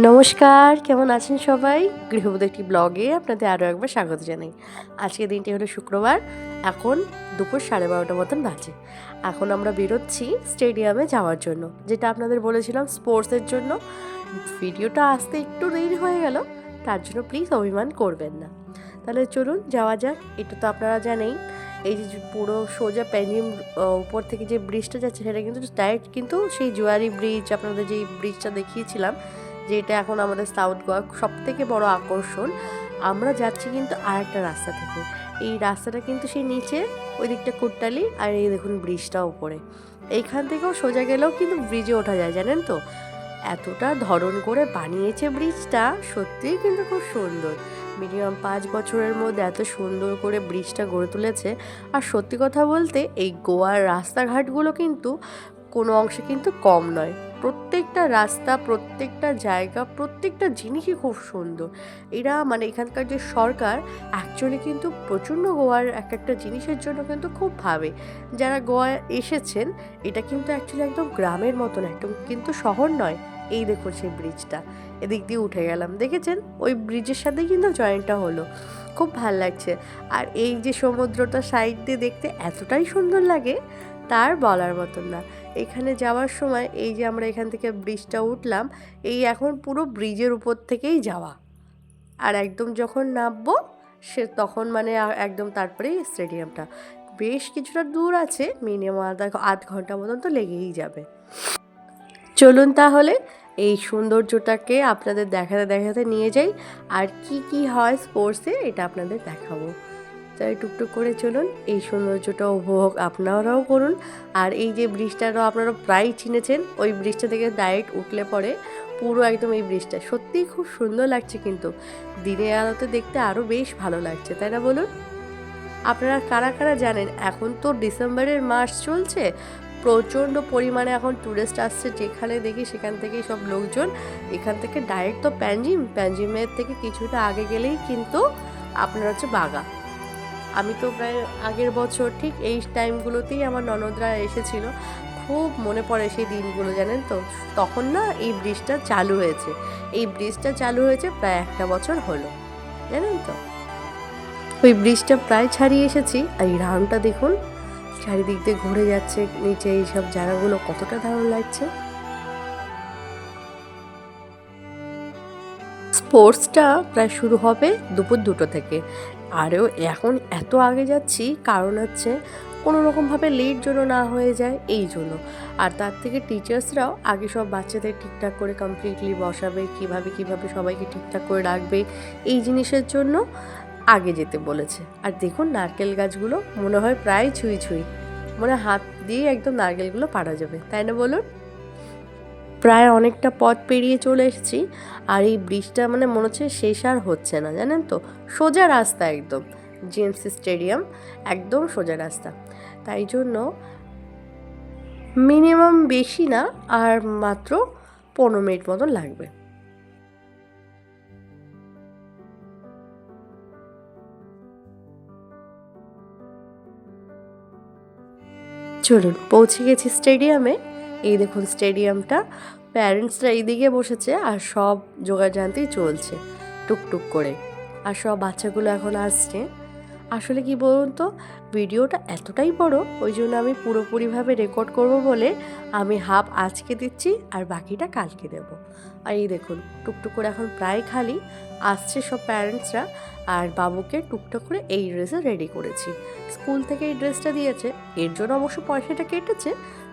নমস্কার, কেমন আছেন সবাই? গৃহবধূ একটি ব্লগে আপনাদের আরও একবার স্বাগত জানাই। আজকের দিনটি হলো শুক্রবার, এখন দুপুর সাড়ে বারোটা মতন বাজে। এখন আমরা বেরোচ্ছি স্টেডিয়ামে যাওয়ার জন্য, যেটা আপনাদের বলেছিলাম স্পোর্টসের জন্য। ভিডিওটা আসতে একটু দেরি হয়ে গেল, তার জন্য প্লিজ অভিমান করবেন না। তাহলে চলুন যাওয়া যাক, এটা তো আপনারা জানেই এই যে পুরো সোজা প্যানিম উপর থেকে যে ব্রিজটা যাচ্ছে, সেটা কিন্তু ডাইরেক্ট কিন্তু সেই জুয়ারি ব্রিজ আপনাদের যেই ব্রিজটা দেখিয়েছিলাম যে এটা এখন আমাদের সাউথ গোয়া সব থেকে বড় আকর্ষণ। আমরা যাচ্ছি কিন্তু আর একটা রাস্তা থেকে। এই রাস্তাটা কিন্তু সেই নিচে, ওই দিকটা কুট্টালি আর এই দেখুন ব্রিজটা উপরে। এইখান থেকেও সোজা গেলেও কিন্তু ব্রিজে ওঠা যায়, জানেন তো? এতটা ধরন করে বানিয়েছে ব্রিজটা, সত্যিই কিন্তু খুব সুন্দর। মিনিমাম পাঁচ বছরের মধ্যে এত সুন্দর করে ব্রিজটা গড়ে তুলেছে। আর সত্যি কথা বলতে, এই গোয়ার রাস্তাঘাটগুলো কিন্তু কোনো অংশে কিন্তু কম নয়। প্রত্যেকটা রাস্তা, প্রত্যেকটা জায়গা, প্রত্যেকটা জিনিসই খুব সুন্দর। এরা মানে এখানকার যে সরকার অ্যাকচুয়ালি কিন্তু প্রচণ্ড গোয়ার এক একটা জিনিসের জন্য কিন্তু খুব ভাবে। যারা গোয়া এসেছেন, এটা কিন্তু অ্যাকচুয়ালি একদম গ্রামের মতন, একদম কিন্তু শহর নয়। এই দেখুন সেই ব্রিজটা এদিক দিয়ে উঠে গেলাম। দেখেছেন? ওই ব্রিজের সাথেই কিন্তু জয়েন্টটা হলো। খুব ভালো লাগছে। আর এই যে সমুদ্রটা সাইড দিয়ে দেখতে এতটাই সুন্দর লাগে তার বলার মতন না। এখানে যাওয়ার সময় এই যে আমরা এখান থেকে ব্রিজটা উঠলাম, এই এখন পুরো ব্রিজের উপর থেকেই যাওয়া। আর একদম যখন নামবো, সে তখন মানে একদম তারপরেই স্টেডিয়ামটা। বেশ কিছুটা দূর আছে, মিনিমাম আধা আধ ঘণ্টা মতন তো লেগেই যাবে। চলুন তাহলে এই সৌন্দর্যটাকে আপনাদের দেখাতে দেখাতে নিয়ে যাই, আর কি কি হয় স্পোর্টসে এটা আপনাদের দেখাবো। তাই টুকটুক করে চলুন। এই সৌন্দর্যটা উপভোগ আপনারাও করুন। আর এই যে ব্রিজটারও আপনারা প্রায় চিনেছেন, ওই ব্রিজটা থেকে ডাইরেক্ট উঠলে পরে পুরো একদম এই ব্রিজটা। সত্যিই খুব সুন্দর লাগছে কিন্তু। দিনের আলোতে দেখতে আরও বেশ ভালো লাগছে, তাই না বলুন? আপনারা কারা কারা জানেন, এখন তো ডিসেম্বরের মাস চলছে। প্রচণ্ড পরিমাণে এখন ট্যুরিস্ট আসছে যেখানে দেখি সেখান থেকেই সব লোকজন। এখান থেকে ডাইরেক্ট তো প্যাঞ্জিম প্যাঞ্জিমের থেকে কিছুটা আগে গেলেই কিন্তু আপনার হচ্ছে বাগা। আমি তো প্রায় আগের বছর ঠিক এই টাইমগুলোতেই আমার ননদরা এসেছিল। খুব মনে পড়ে সেই দিনগুলো, জানেন তো? তখন না এই ব্রিজটা চালু হয়েছে। এই ব্রিজটা চালু হয়েছে প্রায় একটা বছর হলো, জানেন তো? ওই ব্রিজটা প্রায় ছাড়িয়ে এসেছি আর এই রাউন্ডটা দেখুন, চারিদিক দিয়ে ঘুরে যাচ্ছে, নিচে এই সব জায়গাগুলো কতটা দারুণ লাগছে। স্পোর্টসটা প্রায় শুরু হবে দুপুর দুটো থেকে। আরও এখন এত আগে যাচ্ছি, কারণ হচ্ছে কোনো রকমভাবে লেট যেন না হয়ে যায়, এই জন্য। আর তার থেকে টিচার্সরাও আগে সব বাচ্চাদের ঠিকঠাক করে কমপ্লিটলি বসাবে, কীভাবে কীভাবে সবাইকে ঠিকঠাক করে রাখবে, এই জিনিসের জন্য আগে যেতে বলেছে। আর দেখুন নারকেল গাছগুলো, মনে হয় প্রায় ছুঁই ছুঁই, মনে হাত দিয়ে একদম নারকেলগুলো পারা যাবে, তাই না বলুন? প্রায় অনেকটা পথ পেরিয়ে চলে এসেছি। আর এই ব্রিজটা মানে মনে হচ্ছে শেষ আর হচ্ছে না, জানেন তো? সোজা রাস্তা একদম জিএমসি স্টেডিয়াম একদম সোজা রাস্তা। তাই জন্য মিনিমাম বেশি না, আর মাত্র পনেরো মিনিট মতন লাগবে। চলুন, পৌঁছে গেছি স্টেডিয়ামে এই দেখুন স্টেডিয়ামটা। প্যারেন্টসরা এইদিকে বসেছে আর সব যোগাযান্তি চলছে, টুকটুক করে। আর সব বাচ্চাগুলো এখন আসছে। আসলে কি বলুন তো, ভিডিওটা এতটাই বড়, ওই জন্য আমি পুরোপুরিভাবে রেকর্ড করব বলে আমি হাফ আজকে দিচ্ছি আর বাকিটা কালকে দেব। আর এই দেখুন, টুকটুক করে এখন প্রায় খালি, আসছে সব প্যারেন্টসরা আর বাবুকে টুকটাক করে এই ড্রেসে রেডি করেছি। স্কুল থেকে এই ড্রেসটা দিয়েছে, এর জন্য অবশ্য পয়সাটা কেটেছে,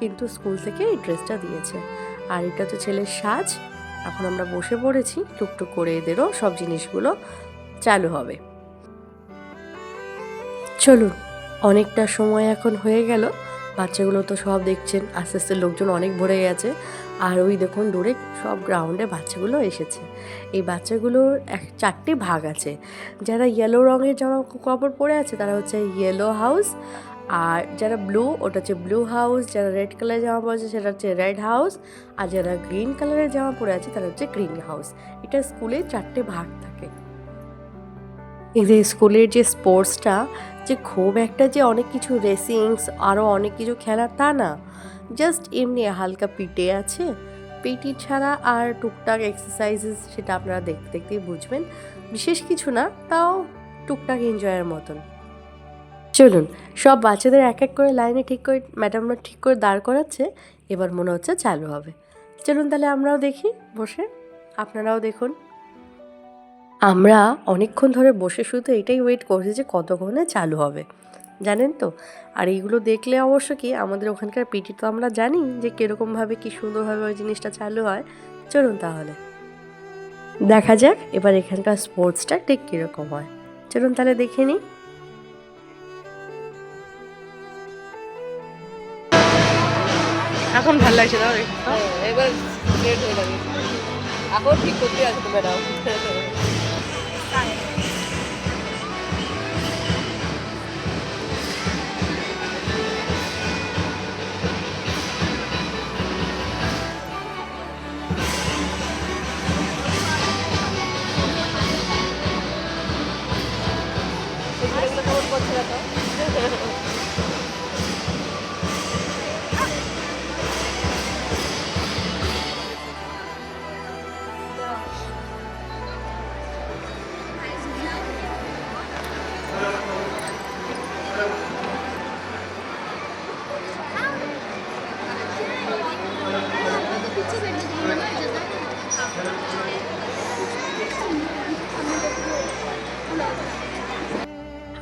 কিন্তু স্কুল থেকে এই ড্রেসটা দিয়েছে। আর এটা তো ছেলের সাজ, এখন আমরা বসে পড়েছি, টুকটুক করে এদেরও সব জিনিসগুলো চালু হবে। চলুন, অনেকটা সময় এখন হয়ে গেল। বাচ্চাগুলো তো সব দেখছেন, আস্তে আস্তে লোকজন অনেক ভরে গেছে। আর ওই দেখুন, দূরে সব গ্রাউন্ডে বাচ্চাগুলো এসেছে। এই বাচ্চাগুলোর এক, চারটি ভাগ আছে। যারা ইয়েলো রঙের জামা কাপড় পরে আছে, তারা হচ্ছে ইয়েলো হাউস আর যারা ব্লু ওটা হচ্ছে ব্লু হাউস যারা রেড কালারের জামা পরে আছে, সেটা হচ্ছে রেড হাউস আর যারা গ্রিন কালারের জামা পরে আছে, তারা হচ্ছে গ্রিন হাউস এটা স্কুলে চারটে ভাগ থাকে। এই যে স্কুলের যে স্পোর্টসটা, যে খুব একটা যে অনেক কিছু রেসিংস আরও অনেক কিছু খেলা তা না। জাস্ট এমনি হালকা পিটে আছে। পেটি ছাড়া আর টুকটাক এক্সারসাইজেস সেটা আপনারা দেখতে দেখতেই বুঝবেন। বিশেষ কিছু না, তাও টুকটাক এনজয়ের মতন। চলুন, সব বাচ্চাদের এক এক করে লাইনে ঠিক করে ম্যাডামরা ঠিক করে দাঁড় করাচ্ছে। এবার মনে হচ্ছে চালু হবে। চলুন তাহলে আমরাও দেখি, বসে। আপনারাও দেখুন। আমরা অনেকক্ষণ ধরে বসে শুধু এটাই ওয়েট করছি যে কতক্ষণে চালু হবে। জানেন তো? আর এইগুলো দেখলে অবশ্য কি আমাদের ওখানকার পিটি তো আমরা জানি যে কীরকমভাবে কী সুন্দরভাবে ওই জিনিসটা চালু হয়। চলুন তাহলে। দেখা যাক এবার এখানকার স্পোর্টসটা ঠিক কীরকম হয়। চলুন তাহলে দেখে নিই। এখন ভালো লাগছে না এবার লেট হয়ে যাবে এখন ঠিক করতে আছে তো ম্যাডাম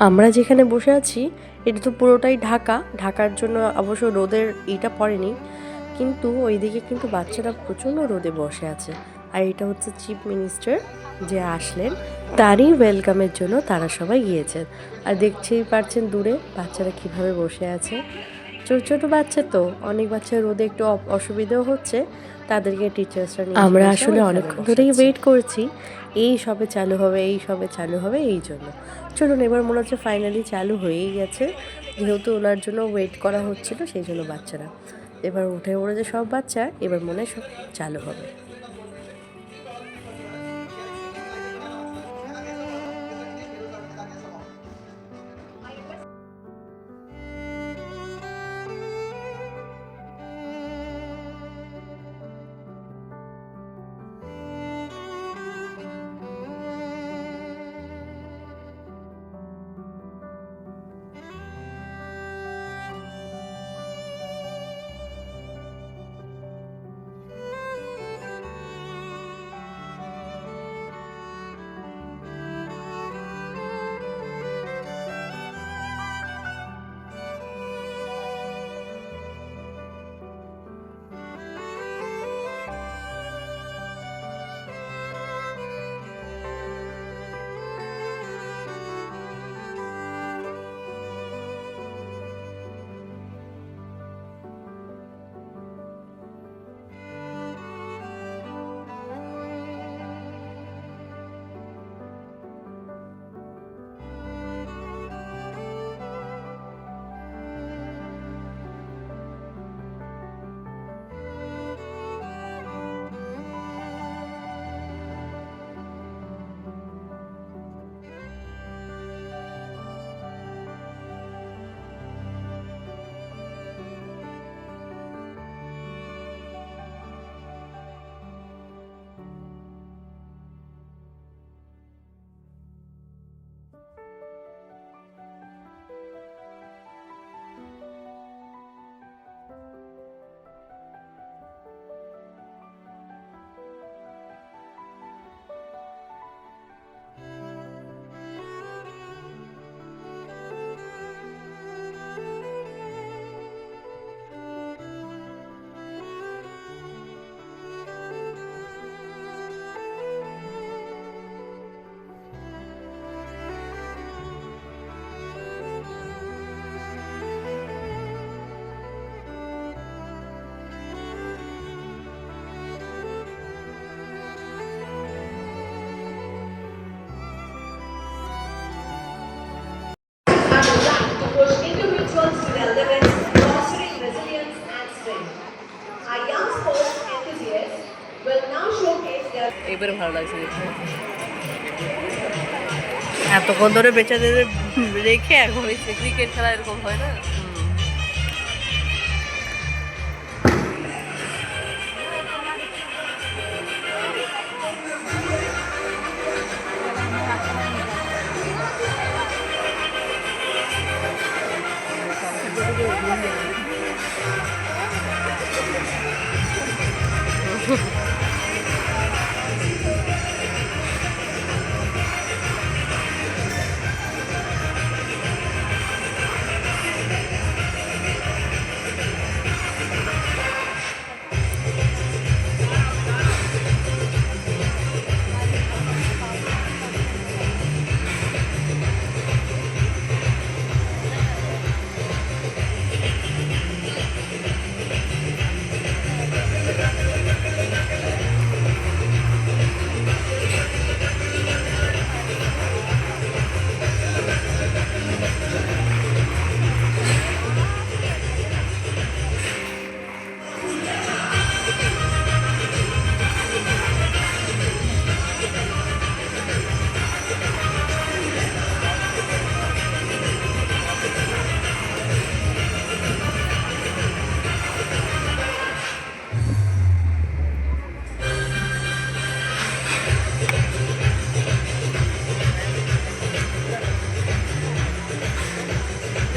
আমরা যেখানে বসে আছি এটা তো পুরোটাই ঢাকা। ঢাকার জন্য অবশ্য রোদের এটা পড়েনি কিন্তু ওইদিকে কিন্তু বাচ্চারা প্রচণ্ড রোদে বসে আছে। আর এটা হচ্ছে চিফ মিনিস্টার যে আসলেন তারই ওয়েলকামের জন্য তারা সবাই গিয়েছেন। আর দেখতেই পারছেন দূরে বাচ্চারা কীভাবে বসে আছে। ছোট ছোট বাচ্চা তো অনেক বাচ্চা রোদে একটু অসুবিধাও হচ্ছে তাদেরকে টিচার্সরা আমরা আসলে অনেকক্ষণ ধরেই ওয়েট করছি এই সবে চালু হবে, এই সবে চালু হবে, এই জন্য। চলুন, এবার মনে হচ্ছে ফাইনালি চালু হয়েই গেছে। যেহেতু ওনার জন্য ওয়েট করা হচ্ছিল, সেই জন্য বাচ্চারা। এবার উঠে পড়েছে সব বাচ্চা, এবার মনে হয় সব চালু হবে। এবারে ভালো লাগছে এতক্ষণ ধরে বেচাদের রেখে এখন ক্রিকেট খেলা এরকম হয় না?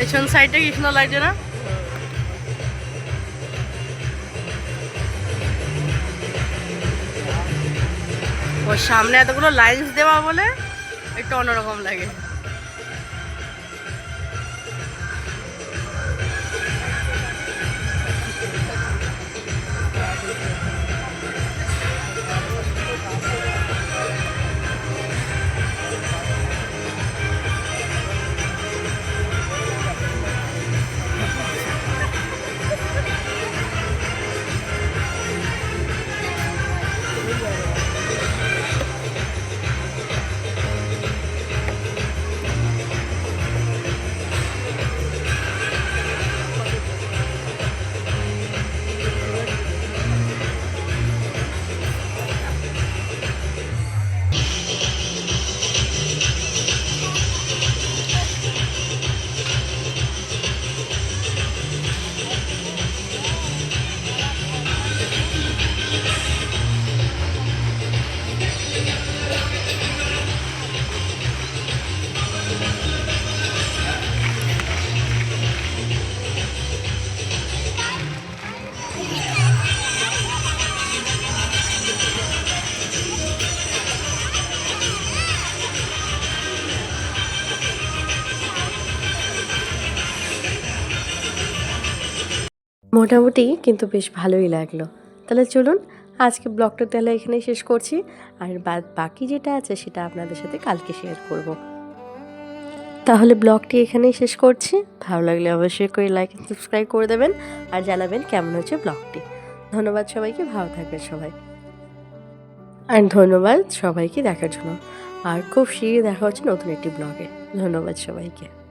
পেছন সাইডে কি সুন্দর লাগছে না? ওর সামনে এতগুলো লাইন্স দেওয়া বলে একটু অন্যরকম লাগে। মোটামুটি কিন্তু বেশ ভালোই লাগল। তাহলে চলুন, আজকে ব্লগটা তাহলে এখানেই শেষ করছি। আর বাকি যেটা আছে সেটা আপনাদের সাথে কালকে শেয়ার করব। তাহলে ব্লগটি এখানেই শেষ করছি। ভালো লাগলে অবশ্যই করে লাইক সাবস্ক্রাইব করে দেবেন আর জানাবেন কেমন হচ্ছে ব্লগটি। ধন্যবাদ সবাইকে, ভালো থাকবেন সবাই। আর ধন্যবাদ সবাইকে দেখার জন্য। আর খুব শীঘ্রই দেখা হচ্ছে নতুন একটি ব্লগে। ধন্যবাদ সবাইকে।